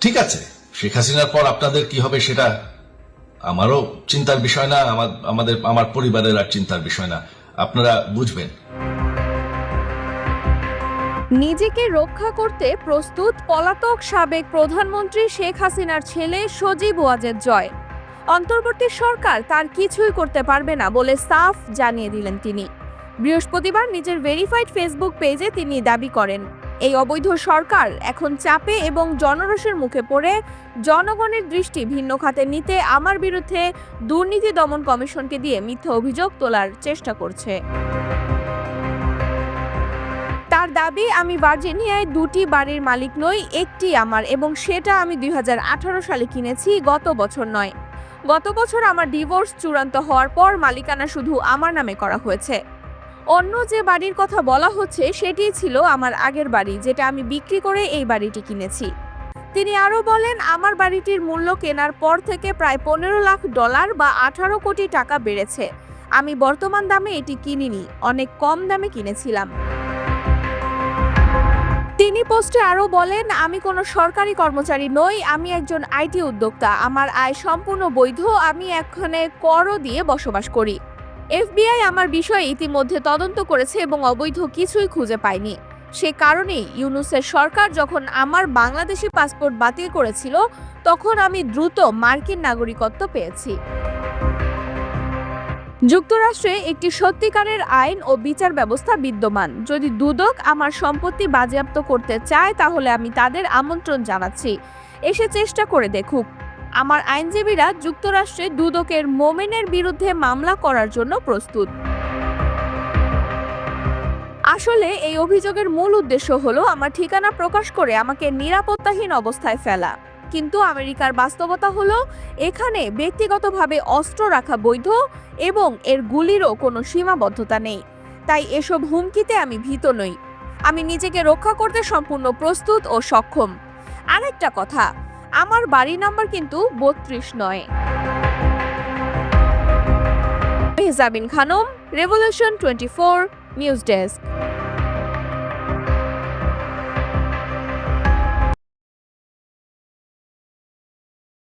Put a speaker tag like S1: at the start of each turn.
S1: ঠিক আছে, শেখ হাসিনার পর আপনাদের কি হবে সেটা আমারও চিন্তার বিষয় না, আমার, আমাদের, আমার পরিবারের আর চিন্তার বিষয় না। আপনারা বুঝবেন।
S2: নিজেকে রক্ষা করতে প্রস্তুত পলাতক সাবেক প্রধানমন্ত্রী শেখ হাসিনার ছেলে সজীব ওয়াজেদ জয়। অন্তর্বর্তী সরকার তার কিছুই করতে পারবে না বলে সাফ জানিয়ে দিলেন তিনি। বৃহস্পতিবার নিজের ভেরিফাইড ফেসবুক পেজে তিনি দাবি করেন। এই অবৈধ সরকার এখন চাপে এবং জনরোষের মুখে পড়ে। জনগণের দৃষ্টি ভিন্ন খাতে নিতে আমার বিরুদ্ধে দুর্নীতি দমন কমিশনকে দিয়ে মিথ্যা অভিযোগ তোলার চেষ্টা করছে। তার দাবি, আমি ভার্জিনিয়ায় দুটি বাড়ির মালিক নই, একটি আমার এবং সেটা আমি দুই হাজার আঠারো সালে কিনেছি, গত বছর নয়। গত বছর আমার ডিভোর্স চূড়ান্ত হওয়ার পর মালিকানা শুধু আমার নামে করা হয়েছে। অন্য যে বাড়ির কথা বলা হচ্ছে সেটি ছিল আমার আগের বাড়ি, যেটা আমি বিক্রি করে এই বাড়িটি কিনেছি। তিনি আরও বলেন, আমার বাড়িটির মূল্য কেনার পর থেকে প্রায় পনেরো লাখ ডলার বা আঠারো কোটি টাকা বেড়েছে। আমি বর্তমান দামে এটি কিনিনি, অনেক কম দামে কিনেছিলাম। তিনি পোস্টে আরও বলেন, আমি কোনো সরকারি কর্মচারী নই, আমি একজন আইটি উদ্যোক্তা। আমার আয় সম্পূর্ণ বৈধ, আমি এখানে করও দিয়ে বসবাস করি। এফবিআই আমার বিষয়ে ইতিমধ্যে তদন্ত করেছে এবং অবৈধ কিছুই খুঁজে পায়নি। সে কারণেই ইউনুসের সরকার যখন আমার বাংলাদেশি পাসপোর্ট বাতিল করেছিল, তখন আমি দ্রুত মার্কিন নাগরিকত্ব পেয়েছি। যুক্তরাষ্ট্রে একটি সত্যিকারের আইন ও বিচার ব্যবস্থা বিদ্যমান। যদি দুদক আমার সম্পত্তি বাজেয়াপ্ত করতে চায়, তাহলে আমি তাদের আমন্ত্রণ জানাচ্ছি। এসে চেষ্টা করে দেখুক। আমার আইনজীবীরা যুক্তরাষ্ট্রে দুদকের মোমেনের বিরুদ্ধে মামলা করার জন্য প্রস্তুত। আসলে এই অভিযোগের মূল উদ্দেশ্য হলো আমার ঠিকানা প্রকাশ করে আমাকে নিরাপত্তাহীন অবস্থায় ফেলা। কিন্তু আমেরিকার বাস্তবতা হলো, এখানে ব্যক্তিগতভাবে অস্ত্র রাখা বৈধ এবং এর গুলিরও কোনো সীমাবদ্ধতা নেই। তাই এসব হুমকিতে আমি ভীত নই। আমি নিজেকে রক্ষা করতে সম্পূর্ণ প্রস্তুত ও সক্ষম। আরেকটা কথা আমার বাড়ি নাম্বার কিন্তু বত্রিশ নয়। Mehjabin Khanam revolution twenty four news desk.